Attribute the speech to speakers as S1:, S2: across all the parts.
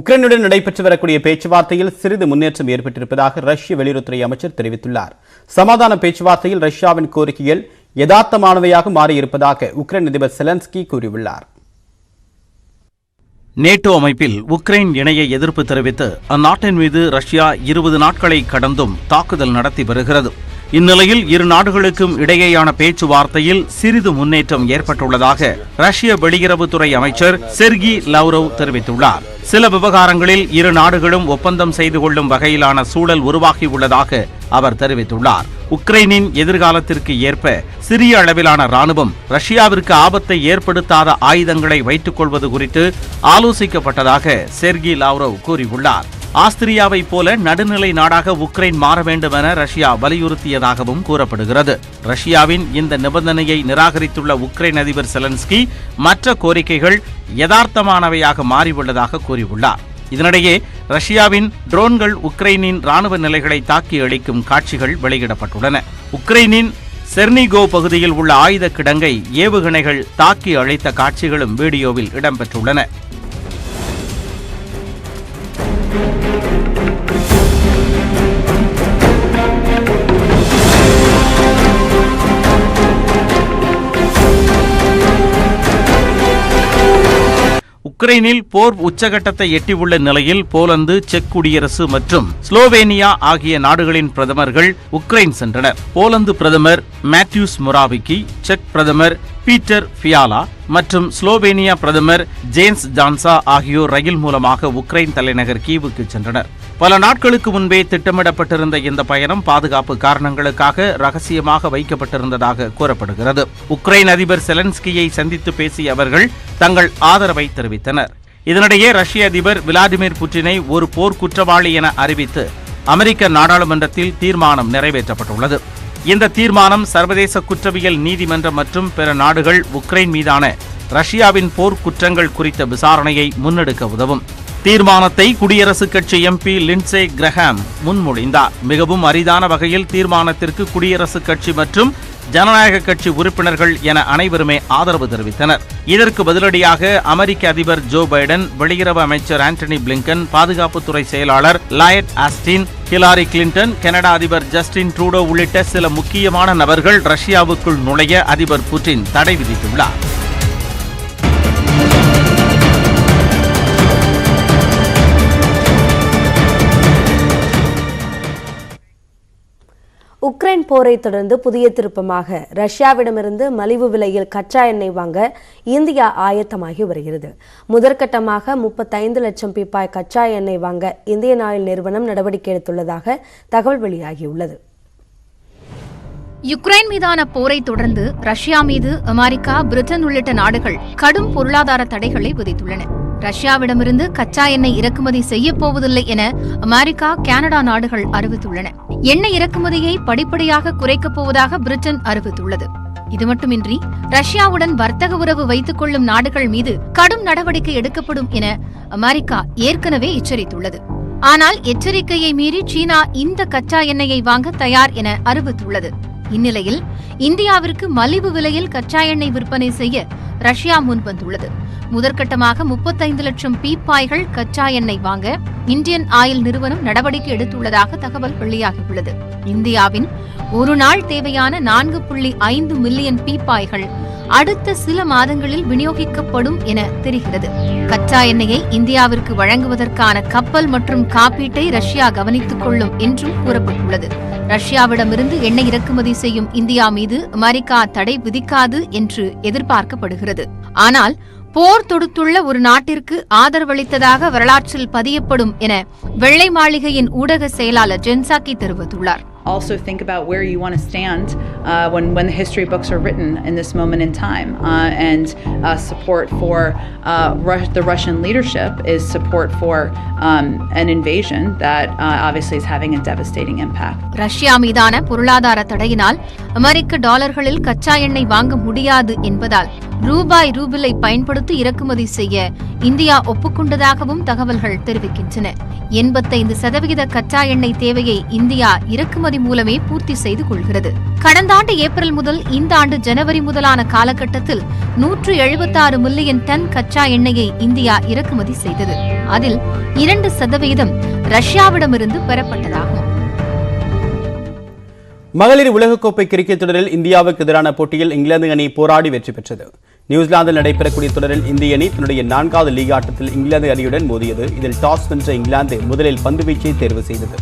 S1: உக்ரைனுடன் நடைபெற்று வரக்கூடிய பேச்சுவார்த்தையில் சிறிது முன்னேற்றம் ஏற்பட்டிருப்பதாக ரஷ்ய வெளியுறவுத்துறை அமைச்சர் தெரிவித்துள்ளார். சமாதான பேச்சுவார்த்தையில் ரஷ்யாவின் கோரிக்கைகள் யதார்த்தமானவையாக மாறியிருப்பதாக உக்ரைன் அதிபர் செலன்ஸ்கி கூறியுள்ளார்.
S2: நேட்டோ அமைப்பில் உக்ரைன் இணைய எதிர்ப்பு தெரிவித்து அந்நாட்டின் மீது ரஷ்யா இருபது நாட்களை கடந்தும் தாக்குதல் நடத்தி வருகிறது. இந்நிலையில் இரு நாடுகளுக்கும் இடையேயான பேச்சுவார்த்தையில் சிறிது முன்னேற்றம் ஏற்பட்டுள்ளதாக ரஷ்ய வெளியுறவுத்துறை அமைச்சர் செர்கி லவ்ரவ் தெரிவித்துள்ளார். சில விவகாரங்களில் இரு நாடுகளும் ஒப்பந்தம் செய்து கொள்ளும் வகையிலான சூழல் உருவாகியுள்ளதாக அவர் தெரிவித்துள்ளார். உக்ரைனின் எதிர்காலத்திற்கு ஏற்ப சிறிய அளவிலான ராணுவம் ரஷ்யாவிற்கு ஆபத்தை ஏற்படுத்தாத ஆயுதங்களை வைத்துக் கொள்வது குறித்து ஆலோசிக்கப்பட்டதாக செர்கி லாவ்ரவ் கூறியுள்ளார். ஆஸ்திரியாவைப் போல நடுநிலை நாடாக உக்ரைன் மாற வேண்டும் என ரஷ்யா வலியுறுத்தியதாகவும் கூறப்படுகிறது. ரஷ்யாவின் இந்த நிபந்தனையை நிராகரித்துள்ள உக்ரைன் அதிபர் செலன்ஸ்கி மற்ற கோரிக்கைகள் யதார்த்தமானவையாக மாறியுள்ளதாக கூறியுள்ளார். இதனிடையே ரஷ்யாவின் ட்ரோன்கள் உக்ரைனின் ராணுவ நிலைகளை தாக்கி அளிக்கும் காட்சிகள் வெளியிடப்பட்டுள்ளன. உக்ரைனின் செர்னிகோ பகுதியில் உள்ள ஆயுத கிடங்கை ஏவுகணைகள் தாக்கி அழைத்த காட்சிகளும் வீடியோவில் இடம்பெற்றுள்ளன. Thank you. உக்ரைனில் போர் உச்சகட்டத்தை எட்டியுள்ள நிலையில் போலந்து செக் குடியரசு மற்றும் ஸ்லோவேனியா ஆகிய நாடுகளின் பிரதமர்கள் உக்ரைன் சென்றனர். போலந்து பிரதமர் மேத்யூஸ் முராவிக்கி செக் பிரதமர் பீட்டர் ஃபியாலா மற்றும் ஸ்லோவேனியா பிரதமர் ஜேம்ஸ் ஜான்சா ஆகியோர் ரயில் மூலமாக உக்ரைன் தலைநகர் கீவுக்கு சென்றனர். பல நாட்களுக்கு முன்பே திட்டமிடப்பட்டிருந்த இந்த பயணம் பாதுகாப்பு காரணங்களுக்காக ரகசியமாக வைக்கப்பட்டிருந்ததாக கூறப்படுகிறது. உக்ரைன் அதிபர் செலன்ஸ்கியை சந்தித்து பேசிய அவர்கள் தங்கள் ஆதரவை தெரிவித்தனர். இதனிடையே ரஷ்ய அதிபர் விளாடிமிர் புட்டினை ஒரு போர் குற்றவாளி என அறிவித்து அமெரிக்க நாடாளுமன்றத்தில் தீர்மானம் நிறைவேற்றப்பட்டுள்ளது. இந்த தீர்மானம் சர்வதேச குற்றவியல் நீதிமன்றம் மற்றும் பிற நாடுகள் உக்ரைன் மீதான ரஷ்யாவின் போர் குற்றங்கள் குறித்த விசாரணையை முன்னெடுக்க உதவும். தீர்மானத்தை குடியரசுக் கட்சி எம்பி லின்சே கிரஹாம் முன்மொழிந்தார். மிகவும் அரிதான வகையில் தீர்மானத்திற்கு குடியரசுக் கட்சி மற்றும் ஜனநாயக கட்சி உறுப்பினர்கள் என அனைவருமே ஆதரவு தெரிவித்தனர். இதற்கு பதிலடியாக அமெரிக்க அதிபர் ஜோ பைடன் வெளியுறவு அமைச்சர் ஆண்டனி பிளிங்கன் பாதுகாப்புத்துறை செயலாளர் Lloyd Austin Hillary Clinton Canada அதிபர் ஜஸ்டின் ட்ரூடோ உள்ளிட்ட சில முக்கியமான நபர்கள் ரஷ்யாவுக்குள் நுழைய அதிபர் புட்டின் தடை விதித்துள்ளார்.
S3: உக்ரைன் போரை தொடர்ந்து புதிய திருப்பமாக ரஷ்யாவிடமிருந்து மலிவு விலையில் கச்சா எண்ணெய் வாங்க இந்தியா ஆயத்தமாகி வருகிறது. முதற்கட்டமாக முப்பத்தைந்து லட்சம் பீப்பாய் கச்சா எண்ணெய் வாங்க இந்தியன் ஆயில் நிறுவனம் நடவடிக்கை எடுத்துள்ளதாக தகவல் வெளியாகியுள்ளது.
S4: யுக்ரைன் மீதான போரை தொடர்ந்து ரஷ்யா மீது அமெரிக்கா பிரிட்டன் உள்ளிட்ட நாடுகள் கடும் பொருளாதார தடைகளை விதித்துள்ளன. ரஷ்யாவிடமிருந்து கச்சா எண்ணெய் இறக்குமதி செய்யப் போவதில்லை என அமெரிக்கா கனடா நாடுகள் அறிவித்துள்ளன. எண்ணெய் இறக்குமதியை படிப்படியாக குறைக்கப் போவதாக பிரிட்டன் அறிவித்துள்ளது. இது மட்டுமின்றி ரஷ்யாவுடன் வர்த்தக உறவு வைத்துக் கொள்ளும் நாடுகள் மீது கடும் நடவடிக்கை எடுக்கப்படும் என அமெரிக்கா ஏற்கனவே எச்சரித்துள்ளது. ஆனால் எச்சரிக்கையை மீறி சீனா இந்த கச்சா எண்ணெயை வாங்க தயார் என அறிவித்துள்ளது. இந்நிலையில் இந்தியாவிற்கு மலிவு விலையில் கச்சா எண்ணெய் விற்பனை செய்ய ரஷ்யா முன்வந்துள்ளது. முதற்கட்டமாக முப்பத்தைந்து லட்சம் பீப்பாய்கள் கச்சா எண்ணெய் வாங்க இந்தியன் ஆயில் நிறுவனம் நடவடிக்கை எடுத்துள்ளதாக தகவல் வெளியாகியுள்ளது. இந்தியாவின் ஒரு நாள் தேவையான நான்கு புள்ளி ஐந்து மில்லியன் பீப்பாய்கள் அடுத்த சில மாதங்களில் விநியோகிக்கப்படும் என தெரிகிறது. கச்சா எண்ணெயை இந்தியாவிற்கு வழங்குவதற்கான கப்பல் மற்றும் காப்பீட்டை ரஷ்யா கவனித்துக் கொள்ளும் என்றும் கூறப்பட்டுள்ளது. ரஷ்யாவிடமிருந்து எண்ணெய் இறக்குமதி செய்யும் இந்தியா மீது அமெரிக்கா தடை விதிக்காது என்று எதிர்பார்க்கப்படுகிறது. ஆனால் போர் தொடுத்துள்ள ஒரு நாட்டிற்கு ஆதரவளித்ததாக வரலாற்றில் பதியப்படும் என வெள்ளை மாளிகையின் ஊடக செயலாளர் ஜென்சாக்கி தெரிவித்துள்ளார்.
S5: Also think about where you want to stand uh, when, when the history books are written in this moment in time. Uh, and uh, support for uh, Rus- the Russian leadership is support for um, an invasion that uh, obviously is having a devastating impact.
S4: Russia மீதான பொருளாதார தடையினால் அமெரிக்க டாலர்களில் கச்சா எண்ணெய் வாங்க முடியாது என்பதால் ரூபாய் ரூபிலை பயன்படுத்தி இறக்குமதி செய்ய இந்தியா ஒப்புக்கொண்டதாகவும் தகவல்கள் தெரிவிக்கின்றன எண்பத்தைந்து சதவிகித கச்சா எண்ணெய் தேவையை இந்தியா இறக்குமதி மூலமே பூர்த்தி செய்து கொள்கிறது. கடந்த ஆண்டு ஏப்ரல் முதல் இந்த ஆண்டு ஜனவரி முதலான காலகட்டத்தில் நூற்று எழுபத்தாறு மில்லியன் டன் கச்சா எண்ணெயை இந்தியா இறக்குமதி செய்தது. அதில் இரண்டு சதவீதம் ரஷ்யாவிடமிருந்து பெறப்பட்டதாகும்.
S1: மகளிர் உலகக்கோப்பை கிரிக்கெட் தொடரில் இந்தியாவுக்கு எதிரான போட்டியில் இங்கிலாந்து அணி போராடி வெற்றி பெற்றது. நியூசிலாந்தில் நடைபெறக்கூடிய தொடரில் இந்திய அணி தன்னுடைய நான்காவது லீக் ஆட்டத்தில் இங்கிலாந்து அணியுடன் மோதியது. இதில் டாஸ் வென்ற இங்கிலாந்து முதலில் பந்துவீச்சை தேர்வு செய்தது.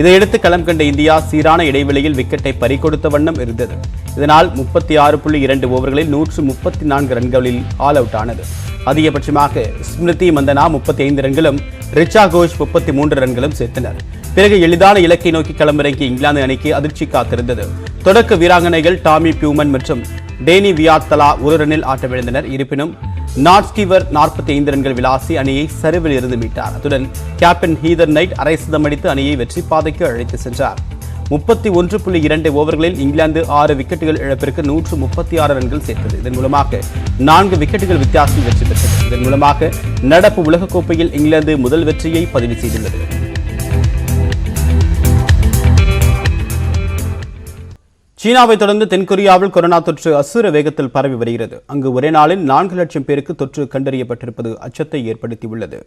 S1: இதையடுத்து களம் கண்ட இந்தியா சீரான இடைவெளியில் விக்கெட்டை பறிகொடுத்த வண்ணம் இருந்தது. இதனால் முப்பத்தி ஆறு புள்ளி இரண்டு ஓவர்களில் நூற்று முப்பத்தி நான்கு ரன்களில் ஆல் அவுட் ஆனது. அதிகபட்சமாக ஸ்மிருதி மந்தனா முப்பத்தி ஐந்து ரன்களும் ரிச்சா கோஷ் முப்பத்தி மூன்று ரன்களும் சேர்த்தனர். பிறகு எளிதான இலக்கை நோக்கி களமிறங்கிய இங்கிலாந்து அணிக்கு அதிர்ச்சி காத்திருந்தது. தொடக்க வீராங்கனைகள் டாமி பியூமன் மற்றும் டேனி வியாத் தலா ஒரு ரன்னில் ஆட்டமிழந்தனர். இருப்பினும் நாட்ஸ்கிவர் நாற்பத்தி ஐந்து ரன்கள் விளாசி அணியை சரிவில் இருந்து மீட்டார். அத்துடன் கேப்டன் ஹீதர் நைட் அரை சதம் அடித்து அணியை வெற்றி பாதைக்கு அழைத்து சென்றார். முப்பத்தி ஒன்று புள்ளி இரண்டு ஓவர்களில் இங்கிலாந்து ஆறு விக்கெட்டுகள் இழப்பிற்கு நூற்று முப்பத்தி ஆறு ரன்கள் சேர்த்தது. இதன் மூலமாக நான்கு விக்கெட்டுகள் வித்தியாசம் வெற்றி பெற்றது. இதன் மூலமாக நடப்பு உலகக்கோப்பையில் இங்கிலாந்து முதல் வெற்றியை பதிவு செய்துள்ளது. சீனாவை தொடர்ந்து தென்கொரியாவில் கொரோனா தொற்று அசுர வேகத்தில் பரவி வருகிறது. அங்கு ஒரே நாளில் நான்கு லட்சம் பேருக்கு தொற்று கண்டறியப்பட்டிருப்பது அச்சத்தை ஏற்படுத்தியுள்ளது.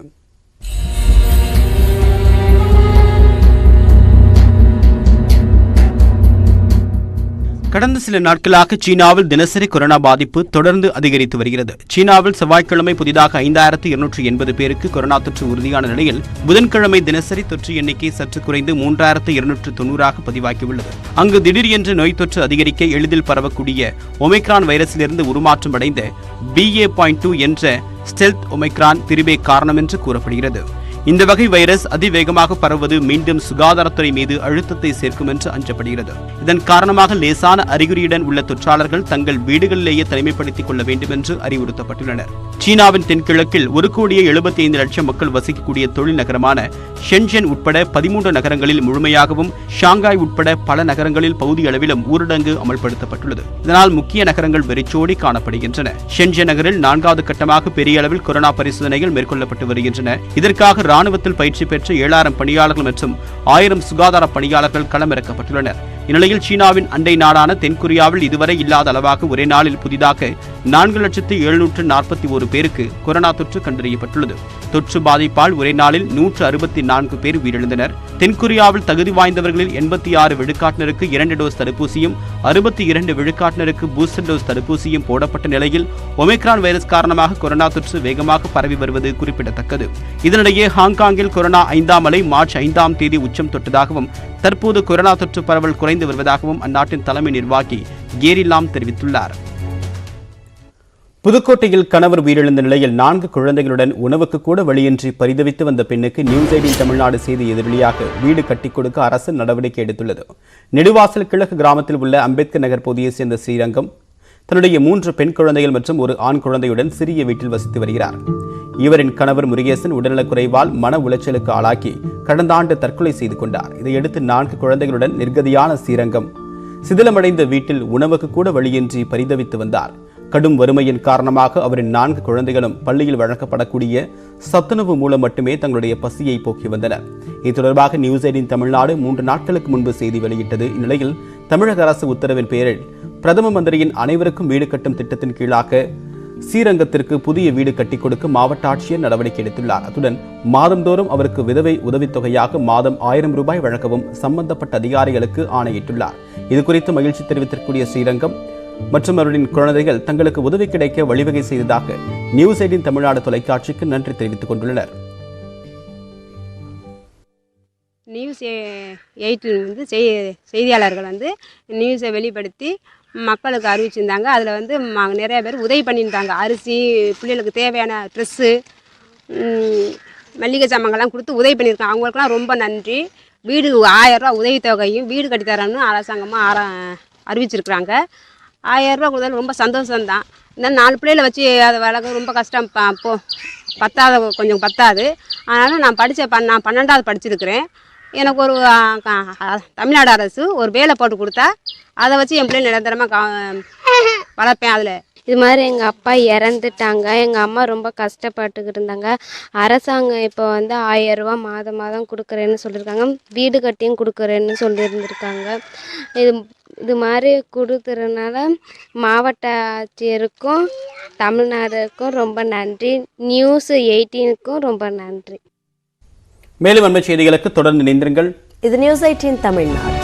S1: கடந்த சில நாட்களாக சீனாவில் தினசரி கொரோனா பாதிப்பு தொடர்ந்து அதிகரித்து வருகிறது. சீனாவில் செவ்வாய்க்கிழமை புதிதாக ஐந்தாயிரத்து இருநூற்று எண்பது பேருக்கு கொரோனா தொற்று உறுதியான நிலையில் புதன்கிழமை தினசரி தொற்று எண்ணிக்கை சற்று குறைந்து மூன்றாயிரத்து இருநூற்று தொண்ணூறாக பதிவாகியுள்ளது. அங்கு திடீர் என்று நோய் தொற்று அதிகரிக்க எளிதில் பரவக்கூடிய ஒமைக்ரான் வைரஸிலிருந்து உருமாற்றம் அடைந்த பிஏ பாயிண்ட் டூ என்ற ஸ்டெல்த் ஒமைக்ரான் பிரிவே காரணம் என்று கூறப்படுகிறது. இந்த வகை வைரஸ் அதிவேகமாக பரவுவது மீண்டும் சுகாதாரத்துறை மீது அழுத்தத்தை சேர்க்கும் என்று அஞ்சப்படுகிறது. இதன் காரணமாக லேசான அறிகுறியுடன் உள்ள தொற்றாளர்கள் தங்கள் வீடுகளிலேயே தனிமைப்படுத்திக் கொள்ள வேண்டும் என்று அறிவுறுத்தப்பட்டுள்ளனர். சீனாவின் தென்கிழக்கில் ஒரு கோடியே எழுபத்தி ஐந்து லட்சம் மக்கள் வசிக்கக்கூடிய தொழில் நகரமான ஷென்ஜென் உட்பட பதிமூன்று நகரங்களில் முழுமையாகவும் ஷாங்காய் உட்பட பல நகரங்களில் பகுதி அளவிலும் ஊரடங்கு அமல்படுத்தப்பட்டுள்ளது. இதனால் முக்கிய நகரங்கள் வெறிச்சோடி காணப்படுகின்றன. ஷென்ஜென் நகரில் நான்காவது கட்டமாக பெரிய அளவில் கொரோனா பரிசோதனைகள் மேற்கொள்ளப்பட்டு வருகின்றன. இதற்காக ராணுவத்தில் பயிற்சி பெற்ற ஏழாயிரம் பணியாளர்கள் மற்றும் ஆயிரம் சுகாதார பணியாளர்கள் களமிறக்கப்பட்டுள்ளனர். இந்நிலையில் சீனாவின் அண்டை நாடான தென்கொரியாவில் இதுவரை இல்லாத அளவாக ஒரே நாளில் புதிதாக நான்கு லட்சத்து எழுநூற்று நாற்பத்தி ஒரு பேருக்கு கொரோனா தொற்று கண்டறியப்பட்டுள்ளது. தொற்று பாதிப்பால் ஒரே நாளில் நூற்று அறுபத்தி நான்கு பேர் உயிரிழந்தனர். தென்கொரியாவில் தகுதி வாய்ந்தவர்களில் எண்பத்தி ஆறு விழுக்காட்டினருக்கு இரண்டு டோஸ் தடுப்பூசியும் அறுபத்தி இரண்டு விழுக்காட்டினருக்கு பூஸ்டர் டோஸ் தடுப்பூசியும் போடப்பட்ட நிலையில் ஒமிக்ரான் வைரஸ் காரணமாக கொரோனா தொற்று வேகமாக பரவி வருவது குறிப்பிடத்தக்கது. இதனிடையே ஹாங்காங்கில் கொரோனா ஐந்தாம் அலை மார்ச் ஐந்தாம் தேதி உச்சம் தொட்டதாகவும் தற்போது கொரோனா தொற்று பரவல் குறைந்து வருவதாகவும் அந்நாட்டின் தலைமை நிர்வாகி கேரி லாம் தெரிவித்துள்ளார். புதுக்கோட்டையில் கணவர் உயிரிழந்த நிலையில் நான்கு குழந்தைகளுடன் உணவுக்கு கூட வழியின்றி பரிதவித்து வந்த பெண்ணுக்கு நியூஸ் எயிட்டின் தமிழ்நாடு செய்தி எதிரொலியாக வீடு கட்டிக் கொடுக்க அரசு நடவடிக்கை எடுத்துள்ளது. நெடுவாசல் கிழக்கு கிராமத்தில் உள்ள அம்பேத்கர் நகர் பகுதியைச் சேர்ந்த ஸ்ரீரங்கம் தன்னுடைய மூன்று பெண் குழந்தைகள் மற்றும் ஒரு ஆண் குழந்தையுடன் சிறிய வீட்டில் வசித்து வருகிறார். இவரின் கணவர் முருகேசன் உடல்நலக் குறைவால் மன உளைச்சலுக்கு ஆளாக்கி கடந்த ஆண்டு தற்கொலை செய்து கொண்டார். இதையடுத்து நான்கு குழந்தைகளுடன் நிர்கதியான ஸ்ரீரங்கம் சிதிலமடைந்த வீட்டில் உணவுக்கு கூட வழியின்றி பரிதவித்து வந்தார். கடும் வறுமையின் காரணமாக அவரின் நான்கு குழந்தைகளும் பள்ளியில் வழங்கப்படக்கூடிய சத்துணவு மூலம் மட்டுமே தங்களுடைய பசியை போக்கி வந்தனர். இது தொடர்பாக நியூஸ் எயிட்டின் தமிழ்நாடு மூன்று நாட்களுக்கு முன்பு செய்தி வெளியிட்டது. இந்நிலையில் தமிழக அரசு உத்தரவின் பேரில் பிரதம மந்திரியின் அனைவருக்கும் வீடு கட்டும் திட்டத்தின் கீழாக ஸ்ரீரங்கத்திற்கு புதிய வீடு கட்டி கொடுக்க மாவட்ட ஆட்சியர் நடவடிக்கை எடுத்துள்ளார். அத்துடன் மாதந்தோறும் அவருக்கு விதவை உதவித்தொகையாக மாதம் ஆயிரம் ரூபாய் வழங்கவும் சம்பந்தப்பட்ட அதிகாரிகளுக்கு ஆணையிட்டுள்ளார். இது குறித்து மகிழ்ச்சி தெரிவித்திருக்கூடிய ஸ்ரீரங்கம் மற்றும் அவர்களின் குழந்தைகள் தங்களுக்கு உதவி கிடைக்க வழிவகை செய்ததாக நியூஸ் எயிட்டின் தமிழ்நாடு தொலைக்காட்சிக்கு நன்றி தெரிவித்துக் கொண்டுள்ளனர்.
S6: நியூஸ் எயிட்டில் வந்து செய்தியாளர்கள் வந்து நியூஸை வெளிப்படுத்தி மக்களுக்கு அறிவிச்சிருந்தாங்க. அதில் வந்து ம நிறைய பேர் உதவி பண்ணியிருந்தாங்க. அரிசி பிள்ளைகளுக்கு தேவையான ட்ரெஸ்ஸு மல்லிகை சாமான்கள்லாம் கொடுத்து உதவி பண்ணியிருக்காங்க. அவங்களுக்குலாம் ரொம்ப நன்றி. வீடு ஆயரூவா உதவித்தொகையும் வீடு கட்டித்தரன்னு அரசாங்கமாக ஆற அறிவிச்சிருக்கிறாங்க. ஆயிரரூபா கொடுத்தாலும் ரொம்ப சந்தோஷம்தான். இந்த நாலு பிள்ளைகளை வச்சு அதை வளர்க்க ரொம்ப கஷ்டம். ப போ பத்தாத கொஞ்சம் பத்தாது. அதனால் நான் படித்த பண் நான் பன்னெண்டாவது படிச்சிருக்கிறேன். எனக்கு ஒரு க- தமிழ்நாடு அரசு ஒரு வேலை போட்டு கொடுத்தா அதை வச்சு என் பிள்ளை நிரந்தரமாக கா வளர்ப்பேன் அதில்.
S7: இது மாதிரி எங்கள் அப்பா இறந்துட்டாங்க. எங்கள் அம்மா ரொம்ப கஷ்டப்பட்டுக்கிட்டு இருந்தாங்க. அரசாங்கம் இப்போ வந்து ஆயிரம் மாதம் மாதம் கொடுக்குறேன்னு சொல்லியிருக்காங்க. வீடு கட்டியும் கொடுக்குறேன்னு சொல்லியிருந்திருக்காங்க. இது இது மாதிரி கொடுத்துறதுனால மாவட்ட ஆட்சியருக்கும் தமிழ்நாடுக்கும் ரொம்ப நன்றி. நியூஸ் எயிட்டீனுக்கும் ரொம்ப நன்றி.
S1: மேலும் அண்மை செய்திகளுக்கு தொடர்ந்து இணைந்திருங்கள்.
S3: இது நியூஸ் எயிட்டீன் தமிழ்நாடு.